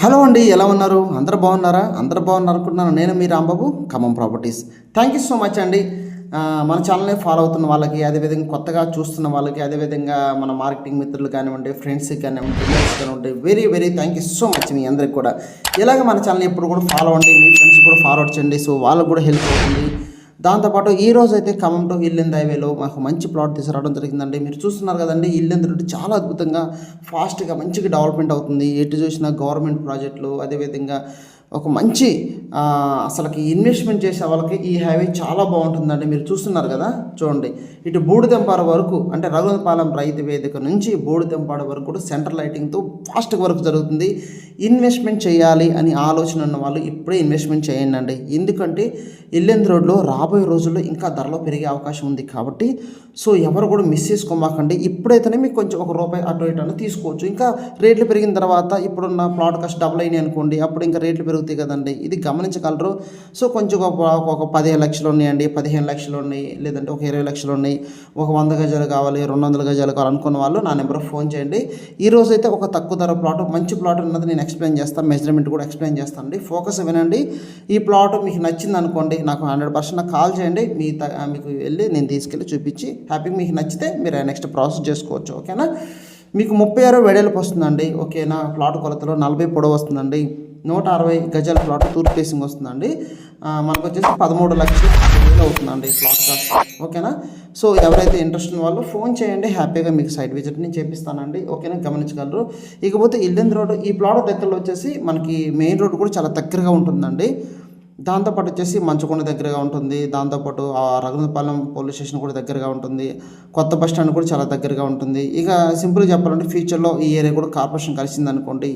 Hello అండి ఎలా ఉన్నారు? అందరు బాగున్నారా? అందరు బాగున్నారు అనుకుంటున్నాను నేను మీ Rambabu Khammam properties. Thank you so much అండి. మన ఛానల్ని ఫాలో అవుతున్న వాళ్ళకి అదేవిధంగా కొత్తగా చూస్తున్న వాళ్ళకి అదేవిధంగా మన మార్కెటింగ్ మిత్రులు కానివ్వండి ఫ్రెండ్స్ కానివ్వండి రిలేటివ్స్ కానివ్వండి very very thank you so much మీ అందరికి కూడా. ఇలాగ మన ఛానల్ ఎప్పుడు కూడా ఫాలో అవ్వండి మీ ఫ్రెండ్స్ కూడా ఫాలో చేయండి సో వాళ్ళకు కూడా హెల్ప్ అవుతుంది. దాంతోపాటు ఈ రోజు అయితే ఖమ్మం టు హైవేలో మాకు మంచి ప్లాట్ తీసుకురావడం జరిగిందండి. మీరు చూస్తున్నారు కదండి ఇల్లెంద్ రోడ్డు చాలా అద్భుతంగా ఫాస్ట్గా మంచిగా డెవలప్మెంట్ అవుతుంది. ఎటు చూసినా గవర్నమెంట్ ప్రాజెక్టులు అదేవిధంగా ఒక మంచి అసలుకి ఇన్వెస్ట్మెంట్ చేసే వాళ్ళకి ఈ హైవే చాలా బాగుంటుందండి. మీరు చూస్తున్నారు కదా? చూడండి. ఇటు బూడిదెంపాడ వరకు అంటే రఘునాథపాలెం రైతు వేదిక నుంచి బూడిదెంపాడ వరకు కూడా సెంటర్ లైటింగ్తో ఫాస్ట్ వర్క్ జరుగుతుంది. ఇన్వెస్ట్మెంట్ చేయాలి అని ఆలోచన ఉన్న వాళ్ళు ఇప్పుడే ఇన్వెస్ట్మెంట్ చేయండి అండి ఎందుకంటే ఇల్లెందు రోడ్లో రాబోయే రోజుల్లో ఇంకా ధరలో పెరిగే అవకాశం ఉంది కాబట్టి సో ఎవరు కూడా మిస్ చేసుకోమాకండి. ఇప్పుడైతేనే మీకు కొంచెం ఒక రూపాయి అటు ఇటు అని తీసుకోవచ్చు. ఇంకా రేట్లు పెరిగిన తర్వాత ఇప్పుడున్న ప్లాట్ కాస్ట్ డబుల్ అయినాయి అనుకోండి అప్పుడు ఇంకా రేట్లు పెరుగుతాయి కదండి. ఇది గమనించగలరు. సో కొంచెం ఒక ఒక పదిహేను లక్షలు ఉన్నాయండి. పదిహేను లక్షలు ఉన్నాయి. లేదంటే ఒక ఇరవై లక్షలు ఉన్నాయి. ఒక వంద గజాలు కావాలి రెండు వందల గజాలు కావాలి అనుకున్న వాళ్ళు నా నెంబర్ ఫోన్ చేయండి. ఈ రోజు అయితే ఒక తక్కువ ధర ప్లాట్ మంచి ప్లాట్ ఉన్నది నేను ఎక్స్ప్లెయిన్ చేస్తాను మెజర్మెంట్ కూడా ఎక్స్ప్లెయిన్ చేస్తానండి ఫోకస్ వినండి. ఈ ప్లాట్ మీకు నచ్చింది అనుకోండి నాకు హండ్రెడ్ పర్సెంట్ నాకు కాల్ చేయండి. మీ త- మీకు వెళ్ళి నేను తీసుకెళ్ళి చూపించి హ్యాపీ మీకు నచ్చితే మీరు నెక్స్ట్ ప్రాసెస్ చేసుకోవచ్చు. ఓకేనా? మీకు ముప్పై ఆరు వెడల్పు వస్తుందండి. ఓకేనా? ప్లాట్ కొలతలో నలభై పొడవు వస్తుందండి. నూట అరవై గజాల ప్లాట్ తూర్పు ఫేసింగ్ వస్తుందండి. మనకు వచ్చేసి పదమూడు లక్షల వేలు అవుతుందండి ప్లాట్ కాస్ట్ ఓకేనా? సో ఎవరైతే ఇంట్రెస్ట్ ఉన్న వాళ్ళు ఫోన్ చేయండి హ్యాపీగా మీకు సైట్ విజిట్ నేను చేపిస్తానండి. ఓకేనా? గమనించగలరు. ఇకపోతే ఇల్లెందు రోడ్ ఈ ప్లాట్ దగ్గరలో వచ్చేసి మనకి మెయిన్ రోడ్ కూడా చాలా దగ్గరగా ఉంటుందండి. దాంతోపాటు వచ్చేసి మంచుకొండ దగ్గరగా ఉంటుంది. దాంతోపాటు ఆ పోలీస్ స్టేషన్ కూడా దగ్గరగా ఉంటుంది. కొత్త బస్ స్టాండ్ కూడా చాలా దగ్గరగా ఉంటుంది. ఇక సింపుల్గా చెప్పాలంటే ఫ్యూచర్లో ఈ ఏరియా కూడా కార్పొరేషన్ కలిసిందనుకోండి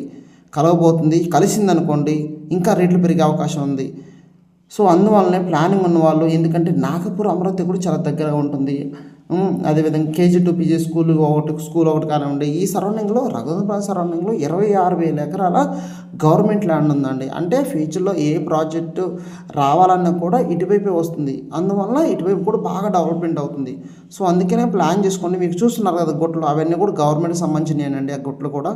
కలవబోతుంది. కలిసిందనుకోండి ఇంకా రేట్లు పెరిగే అవకాశం ఉంది. సో అందువల్లనే ప్లానింగ్ ఉన్నవాళ్ళు ఎందుకంటే నాగపూర్ అమరావతి కూడా చాలా దగ్గరగా ఉంటుంది. అదేవిధంగా కేజీ టూ పీజీ స్కూల్ ఒకటి స్కూల్ ఒకటి కానివ్వండి ఈ సరౌండింగ్లో రఘునాథపాలెం సరౌండింగ్లో ఇరవై ఆరు వేల ఎకరాల గవర్నమెంట్ ల్యాండ్ ఉందండి. అంటే ఫ్యూచర్లో ఏ ప్రాజెక్టు రావాలన్నా కూడా ఇటువైపే వస్తుంది. అందువల్ల ఇటువైపు కూడా బాగా డెవలప్మెంట్ అవుతుంది. సో అందుకనే ప్లాన్ చేసుకోండి మీకు చూస్తున్నారు కదా గుట్లు అవన్నీ కూడా గవర్నమెంట్కి సంబంధించినవి ఆ గుట్లు కూడా.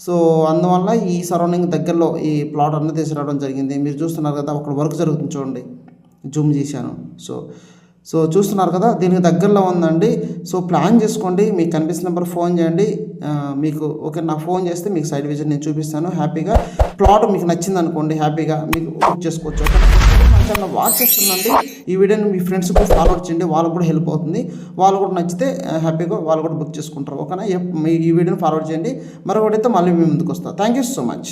సో అందువల్ల ఈ సరౌండింగ్ దగ్గరలో ఈ ప్లాట్ అన్నీ తీసుకురావడం జరిగింది. మీరు చూస్తున్నారు కదా అక్కడ వర్క్ జరుగుతుంది చూడండి. జూమ్ చేశాను. సో సో చూస్తున్నారు కదా దీనికి దగ్గరలో ఉందండి. సో ప్లాన్ చేసుకోండి మీకు కనిపిస్తున్న నెంబర్ ఫోన్ చేయండి. మీకు ఓకే నా ఫోన్ చేస్తే మీకు సైడ్ విజిట్ నేను చూపిస్తాను. హ్యాపీగా ప్లాట్ మీకు నచ్చింది అనుకోండి హ్యాపీగా మీకు బుక్ చేసుకోవచ్చు. ఓకే ఛానల్ వాచ్ చేస్తుందండి. ఈ వీడియోని మీ ఫ్రెండ్స్ కూడా ఫార్వర్డ్ చేయండి వాళ్ళకు కూడా హెల్ప్ అవుతుంది. వాళ్ళు కూడా నచ్చితే హ్యాపీగా వాళ్ళు కూడా బుక్ చేసుకుంటారు. ఓకేనా? మీ ఈ వీడియోని ఫార్వర్డ్ చేయండి. మరొకటైతే మళ్ళీ మీ ముందుకు వస్తాను థ్యాంక్ యూ సో మచ్